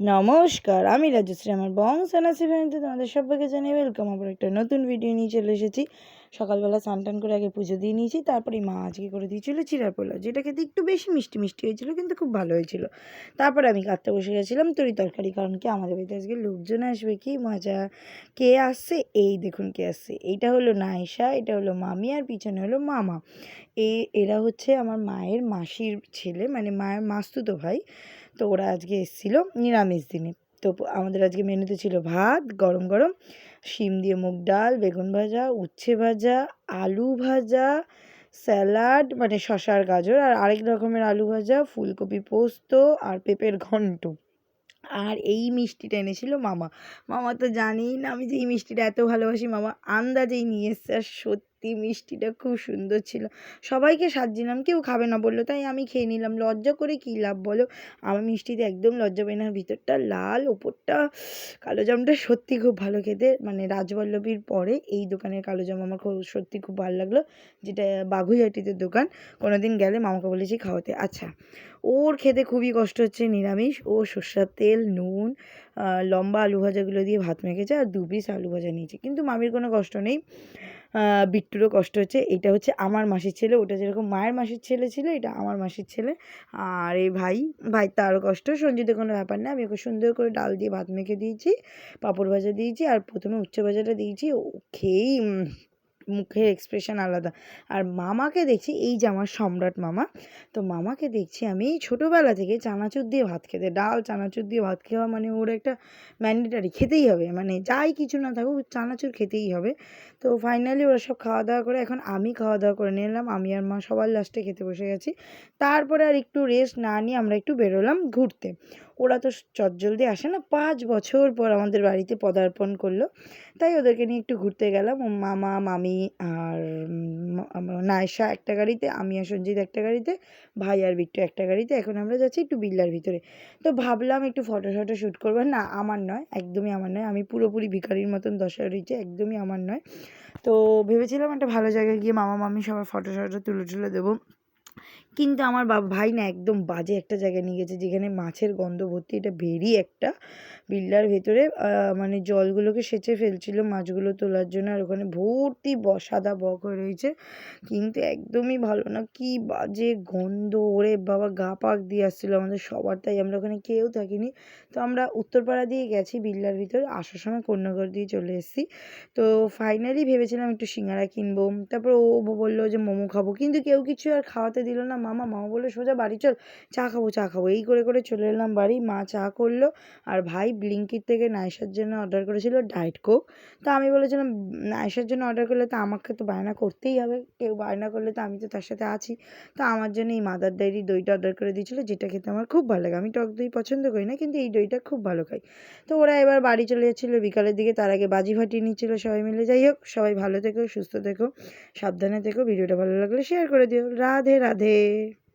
নমস্কার, আমি রাজশ্রী আমার বংশ বংশানাসি ফ্যামিলিতে তোমাদের সবাইকে জানিয়ে ওয়েলকাম আবার একটা নতুন ভিডিও নিয়ে চলে এসেছি। সকালবেলা স্নান টান করে আগে পুজো দিয়ে নিয়েছি, তারপরে মা আজকে করে দিয়েছিল চিরার পোলা যেটা খেতে একটু বেশি মিষ্টি মিষ্টি হয়েছিল, কিন্তু খুব ভালো হয়েছিল। তারপরে আমি কাটতে বসে গেছিলাম, তরি তরকারি, কারণ কি আমাদের বাড়িতে আজকে লোকজন আসবে, কি মজা। কে আসছে? এই দেখুন কে আসছে। এইটা হলো নাইশা এটা হলো মামি, আর পিছনে হলো মামা। এ, এরা হচ্ছে আমার মায়ের মাসির ছেলে মানে মায়ের মাস্তুতো ভাই। তো ওরা আজকে এসেছিল নিরামিষ দিনে। তো আমাদের আজকে মেনুতে ছিল ভাত, গরম গরম শিম দিয়ে মুগ ডাল, বেগুন ভাজা, উচ্ছে ভাজা, আলু ভাজা, স্যালাড মানে শশার গাজর, আর আরেক রকমের আলু ভাজা, ফুলকপি পোস্ত আর পেঁপের ঘন্ট। আর এই মিষ্টিটা এনেছিল মামা। মামা তো জানেই না আমি যে এই মিষ্টিটা এত ভালোবাসি, মামা আন্দাজেই নিয়ে এসছে, আর সত্যি মিষ্টিটা খুব সুন্দর ছিল। সবাইকে সাজিলাম কেউ খাবে না বলল, তাই আমি খেয়ে নিলাম। লজ্জা করে কী লাভ বলো? আমার মিষ্টিতে একদম লজ্জা পাই না। ভিতরটা লাল, ওপরটা কালো জামটা সত্যি খুব ভালো খেতে। মানে রাজবল্লভীর পরে এই দোকানের কালো জাম আমার খুব সত্যি খুব ভালো লাগল, যেটা বাগুইহাটিতে দোকান। কোনো দিন গেলে মামাকে বলেছি খাওয়াতে। আচ্ছা ওর খেতে খুবই কষ্ট হচ্ছে, নিরামিষ। ও সর্ষার তেল, নুন লম্বা আলু ভাজাগুলো দিয়ে ভাত মেখেছে আর দু পিস আলু ভাজা নিয়েছে। কিন্তু মামির কোনো কষ্ট নেই। বিট্টুরও কষ্ট হচ্ছে। এটা হচ্ছে আমার মাসির ছেলে। ওটা যেরকম মায়ের মাসির ছেলে ছিল, এটা আমার মাসির ছেলে। আর এই ভাই ভাই তারও কষ্ট। সঞ্জিতের কোনো ব্যাপার না। আমি ওকে সুন্দর করে ডাল দিয়ে ভাত মেখে দিয়েছি, পাঁপড় ভাজা দিয়েছি, আর প্রথমে উচ্চ ভাজাটা দিয়েছি। ও খেয়েই মুখের এক্সপ্রেশন আলাদা। আর মামাকে দেখছি, এই যে আমার সম্রাট মামা, তো মামাকে দেখছি আমি ছোটোবেলা থেকে চানাচুর দিয়ে ভাত খেতে, ডাল চানাচুর দিয়ে ভাত খাওয়া মানে ওর একটা ম্যান্ডেটারি খেতেই হবে। মানে যাই কিছু না থাকুক, চানাচুর খেতেই হবে। তো ফাইনালি ওরা সব খাওয়া দাওয়া করে, এখন আমি খাওয়া দাওয়া করে নিলাম, আমি আর মা সবার লাস্টে খেতে বসে গেছি। তারপরে আর একটু রেস্ট না নিয়ে আমরা একটু বেরোলাম ঘুরতে। ওরা তো চটজলদি আসে না। পাঁচ বছর পর আমাদের বাড়িতে পদার্পণ করল। তাই ওদেরকে নিয়ে একটু ঘুরতে গেলাম। মামা, মামি আর নায়সা একটা গাড়িতে, আমি আর সঞ্জিত একটা গাড়িতে, ভাই আর বিট্টু একটা গাড়িতে। এখন আমরা যাচ্ছি একটু বিল্লার ভিতরে। তো ভাবলাম একটু ফটো শটো শ্যুট করব। না, আমার নয়, একদমই আমার নয়। আমি পুরোপুরি ভিখারির মতন দশা রয়েছে, একদমই আমার নয়। তো ভেবেছিলাম একটা ভালো জায়গায় গিয়ে মামা, মামি সবার ফটো শটো তুলে তুলে দেবো। কিন্তু আমার ভাই না একদম বাজে একটা জায়গায় নিয়ে গেছে, যেখানে মাছের গন্ধ ভর্তি, এটা ভেরি একটা বিল্লার ভেতরে মানে জলগুলোকে সেচে ফেলছিল মাছগুলো তোলার জন্য, আর ওখানে ভর্তি ব সাদা বক হয়ে রয়েছে, কিন্তু একদমই ভালো না, কি বাজে গন্ধ, ওরে বাবা, গা পাক দিয়ে আসছিল আমাদের সবার, তাই আমরা ওখানে কেউ থাকিনি, তো আমরা উত্তরপাড়া দিয়ে গেছি বিল্লার ভিতরে, আসার সময় কন্যাগর দিয়ে চলে এসেছি, তো ফাইনালি ভেবেছিলাম একটু সিঙ্গারা কিনবো, তারপর ও বলল যে মোমো খাব, কিন্তু কেউ কিছু আর খাওয়াতে দিল না, মামা মামা বলল সোজা বাড়ি চল, চা খাব চা খাব। এই করে করে চলে এলাম বাড়ি, মা চা করল আর ভাই ব্লিঙ্কিট থেকে নাইসার জন্য অর্ডার করেছিল ডায়েট কোক তো আমি বলেছিলাম নাইসার জন্য অর্ডার করলে তো আমাকে তো বায়না করতেই হবে, কেউ বায়না করলে তো আমি তো তার সাথে আছি। তো আমার জন্য এই মাদার ডায়েরি দইটা অর্ডার করে দিয়েছিলো, যেটা খেতে আমার খুব ভালো লাগে। আমি টক দই পছন্দ করি না, কিন্তু এই দইটা খুব ভালো খাই। তো ওরা এবার বাড়ি চলে যাচ্ছিল, বিকালের দিকে তার আগে বাজি ফাটিয়ে নিচ্ছিলো সবাই মিলে। যাই হোক, সবাই ভালো থেকো, সুস্থ থেকো, সাবধানে থেকো, ভিডিওটা ভালো লাগলে শেয়ার করে দিও। রাধে রাধে। राधे।